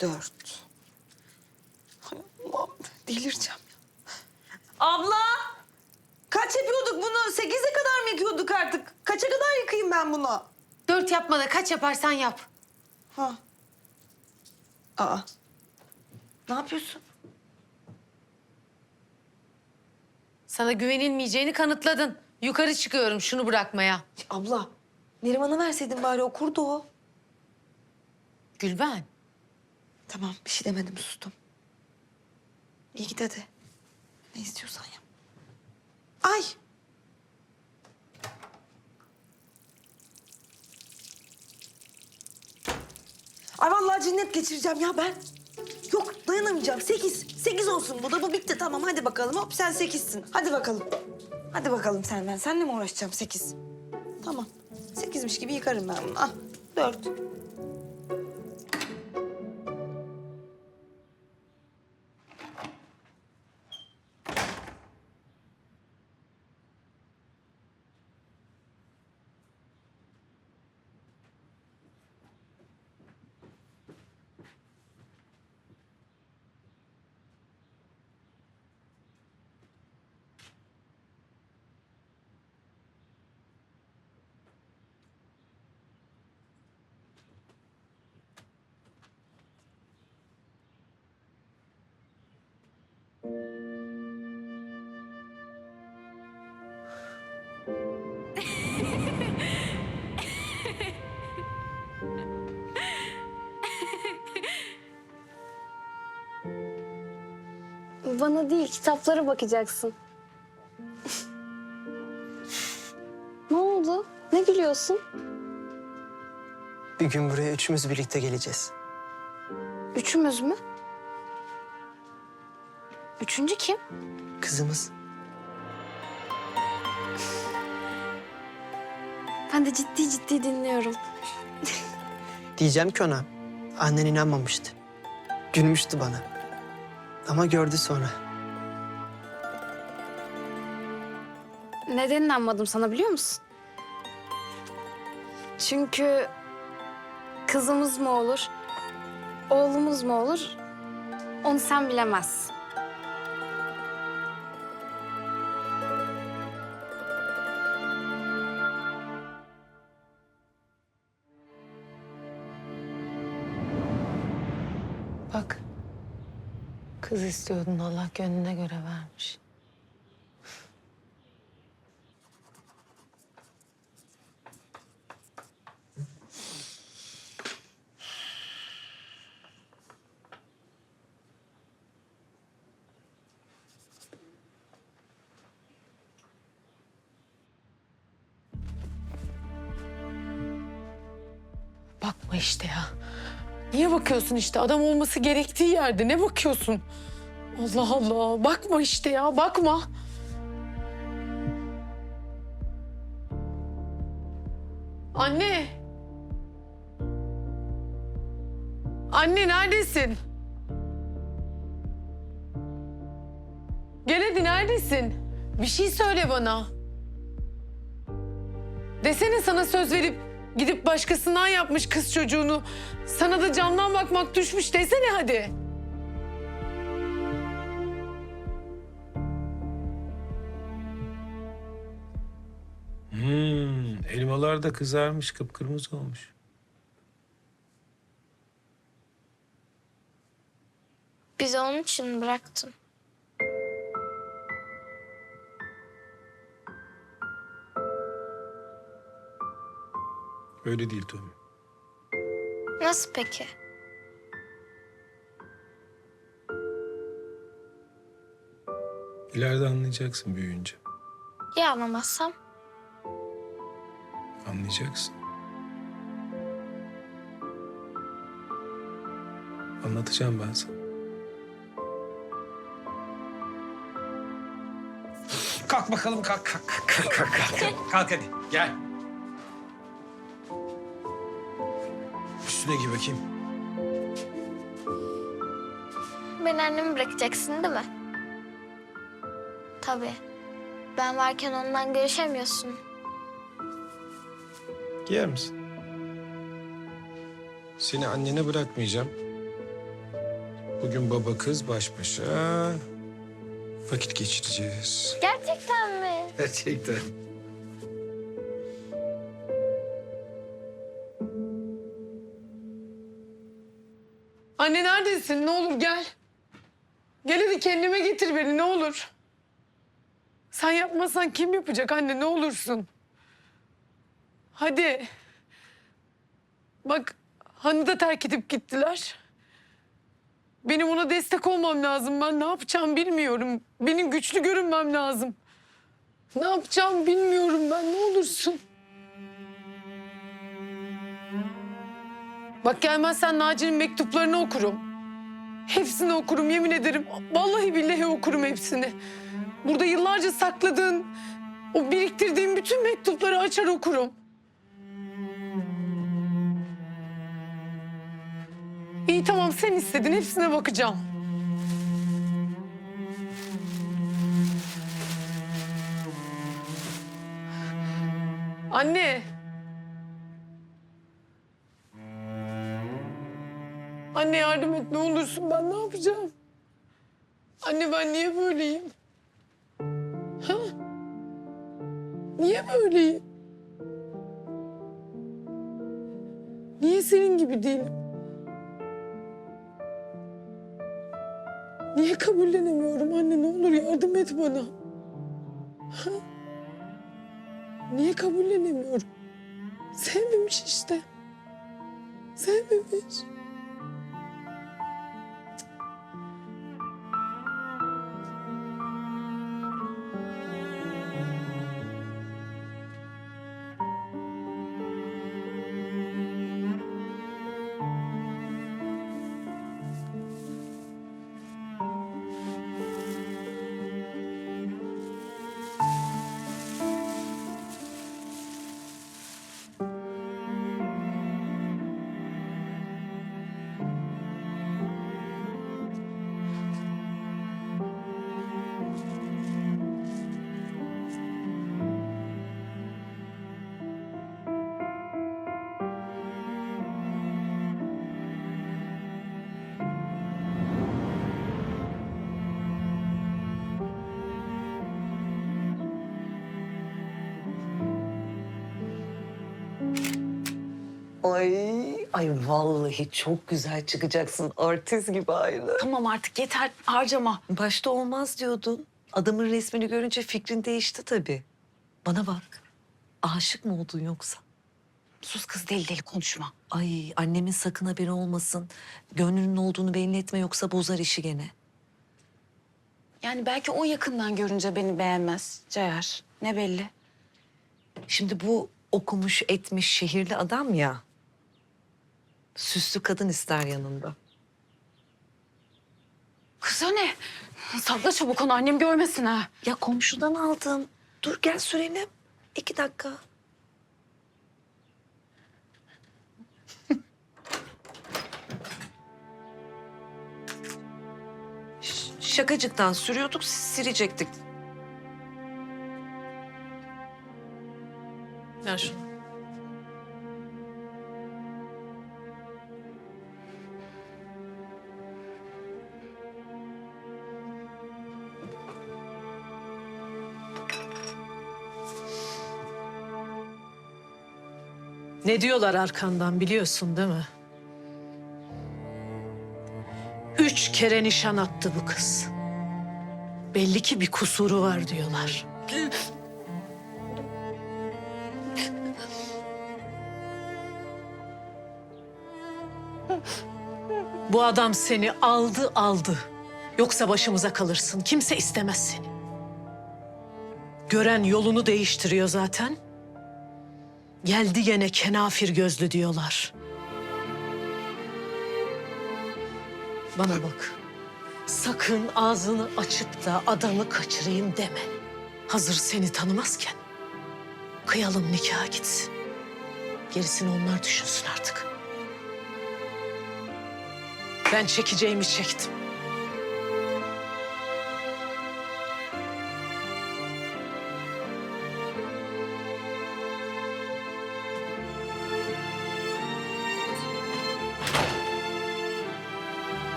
dört. Hay Allah'ım delireceğim ya. Abla! Kaç yapıyorduk bunu? Sekize kadar mı yıkıyorduk artık? Kaça kadar yıkayayım ben bunu? Dört yapma da kaç yaparsan yap. Ha. Aa. Ne yapıyorsun? Sana güvenilmeyeceğini kanıtladın. Yukarı çıkıyorum şunu bırakmaya. Abla, Neriman'a verseydin bari okurdu o. Gülben. Tamam, bir şey demedim, sustum. İyi git hadi. Ne istiyorsan yap. Ay! Ay vallahi cinnet geçireceğim ya ben. Yok dayanamayacağım. Sekiz. Sekiz olsun bu da. Bu bitti tamam. Hadi bakalım. Hop sen sekizsin. Hadi bakalım. Hadi bakalım sen ben. Seninle mi uğraşacağım sekiz? Tamam. Sekizmiş gibi yıkarım ben bunu. Ah dört. Bana değil, kitaplara bakacaksın. ne oldu? Ne gülüyorsun? Bir gün buraya üçümüz birlikte geleceğiz. Üçümüz mü? Üçüncü kim? Kızımız. Ben de ciddi ciddi dinliyorum. Diyeceğim ki ona. Annen inanmamıştı. Gülmüştü bana. Ama gördü sonra. Neden inanmadım sana biliyor musun? Çünkü kızımız mı olur, oğlumuz mu olur onu sen bilemezsin. Bak. Kız istiyordun Allah gönlüne göre vermiş. Bakma işte ya. Niye bakıyorsun işte? Adam olması gerektiği yerde. Ne bakıyorsun? Allah Allah. Bakma işte ya. Bakma. Anne. Anne neredesin? Gel hadi neredesin? Bir şey söyle bana. Desene sana söz verip gidip başkasından yapmış kız çocuğunu. Sana da camdan bakmak düşmüş desene hadi. Hmm, elmalar da kızarmış, kıpkırmızı olmuş. Bizi onun için bıraktın. Öyle değil Tommy. Nasıl peki? İleride anlayacaksın büyüyünce. Ya anlamazsam? Anlayacaksın. Anlatacağım ben sana. Kalk bakalım kalk kalk kalk kalk kalk. kalk. kalk hadi gel. Üstüne giy bakayım. Beni annemi bırakacaksın değil mi? Tabii. Ben varken ondan görüşemiyorsun. Giyer misin? Seni annene bırakmayacağım. Bugün baba kız baş başa vakit geçireceğiz. Gerçekten mi? Gerçekten. Anne neredesin? Ne olur gel. Gel hadi kendime getir beni ne olur. Sen yapmasan kim yapacak anne ne olursun. Hadi. Bak Han'ı da terk edip gittiler. Benim ona destek olmam lazım. Ben ne yapacağım bilmiyorum. Benim güçlü görünmem lazım. Ne yapacağım bilmiyorum ben ne olursun. Bak gelmezsen Naci'nin mektuplarını okurum. Hepsini okurum yemin ederim. Vallahi billahi okurum hepsini. Burada yıllarca sakladığın, o biriktirdiğin bütün mektupları açar okurum. İyi tamam sen istedin hepsine bakacağım. Anne. Anne yardım et ne olursun ben ne yapacağım? Anne ben niye böyleyim? Ha? Niye böyleyim? Niye senin gibi değilim? Niye kabullenemiyorum anne ne olur yardım et bana. Ha? Niye kabullenemiyorum? Sevmemiş işte. Sevmemiş. Ay, ay vallahi çok güzel çıkacaksın. Artist gibi aynı. Tamam artık yeter harcama. Başta olmaz diyordun. Adamın resmini görünce fikrin değişti tabii. Bana bak. Aşık mı oldun yoksa? Sus kız deli deli konuşma. Ay annemin sakın haberi olmasın. Gönlünün olduğunu belli etme yoksa bozar işi gene. Yani belki o yakından görünce beni beğenmez Ceyar. Ne belli? Şimdi bu okumuş etmiş şehirli adam ya. Süslü kadın ister yanında. Kız o ne? Sakla çabuk onu annem görmesin ha. Ya komşudan aldım. Dur gel sürelim. İki dakika. Şakacıktan sürüyorduk, silecektik. Ver şunu. Ne diyorlar arkandan biliyorsun değil mi? Üç kere nişan attı bu kız. Belli ki bir kusuru var diyorlar. Bu adam seni aldı aldı. Yoksa başımıza kalırsın. Kimse istemez seni. Gören yolunu değiştiriyor zaten. Geldi gene kenafir gözlü diyorlar. Bana bak. Sakın ağzını açıp da adamı kaçırayım deme. Hazır seni tanımazken. Kıyalım nikaha gitsin. Gerisini onlar düşünsün artık. Ben çekeceğimi çektim.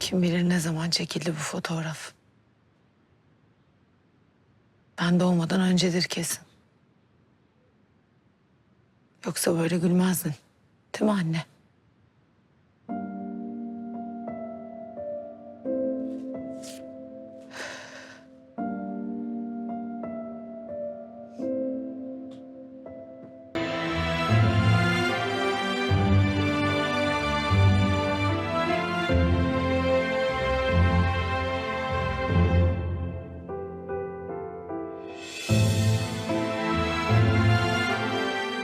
Kim bilir ne zaman çekildi bu fotoğraf. Ben doğmadan öncedir kesin. Yoksa böyle gülmezdin. Değil mi anne?